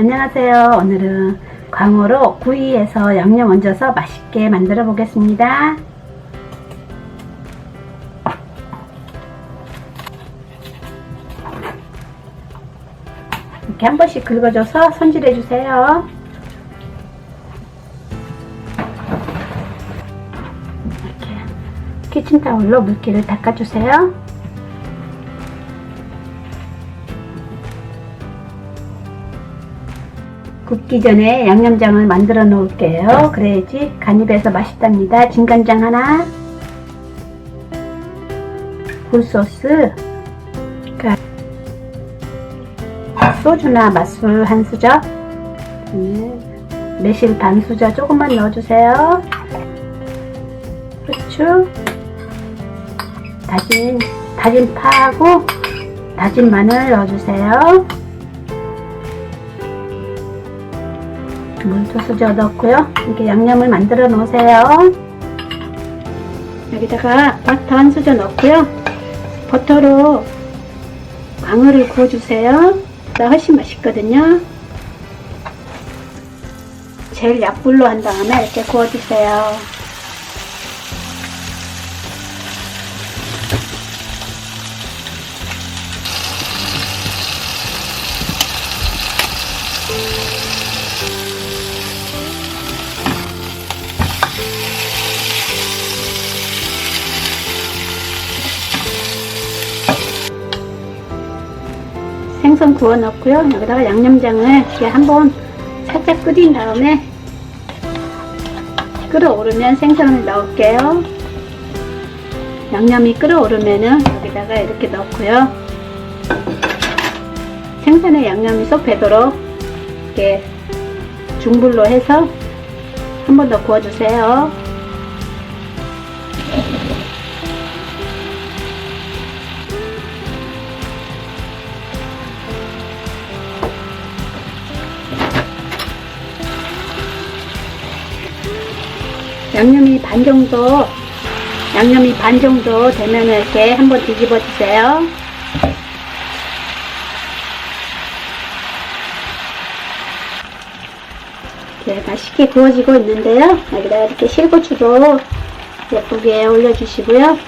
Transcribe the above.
안녕하세요. 오늘은 광어로 구이해서 양념 얹어서 맛있게 만들어 보겠습니다. 이렇게 한 번씩 긁어줘서 손질해 주세요. 이렇게 키친타올로 물기를 닦아주세요. 굽기 전에 양념장을 만들어 놓을게요. 그래야지 간입에서 맛있답니다. 진간장 하나, 굴소스, 그 소주나 맛술 한 수저, 네, 매실 반 수저 조금만 넣어주세요. 후추, 다진 다진 파하고 다진 마늘 넣어주세요. 물 두 수저 넣고요. 이렇게 양념을 만들어 놓으세요. 여기다가 버터 한 수저 넣고요. 버터로 광어를 구워주세요. 나 훨씬 맛있거든요. 제일 약불로 한 다음에 이렇게 구워주세요. 생선 구워 넣고요. 여기다가 양념장을 이렇게 한번 살짝 끓인 다음에 끓어오르면 생선을 넣을게요. 양념이 끓어오르면은 여기다가 이렇게 넣고요. 생선에 양념이 쏙 배도록 이렇게 중불로 해서 한 번 더 구워주세요. 양념이 반 정도 양념이 반 정도 되면 이렇게 한번 뒤집어 주세요. 이렇게 맛있게 구워지고 있는데요. 여기다 이렇게 실고추도 예쁘게 올려주시고요.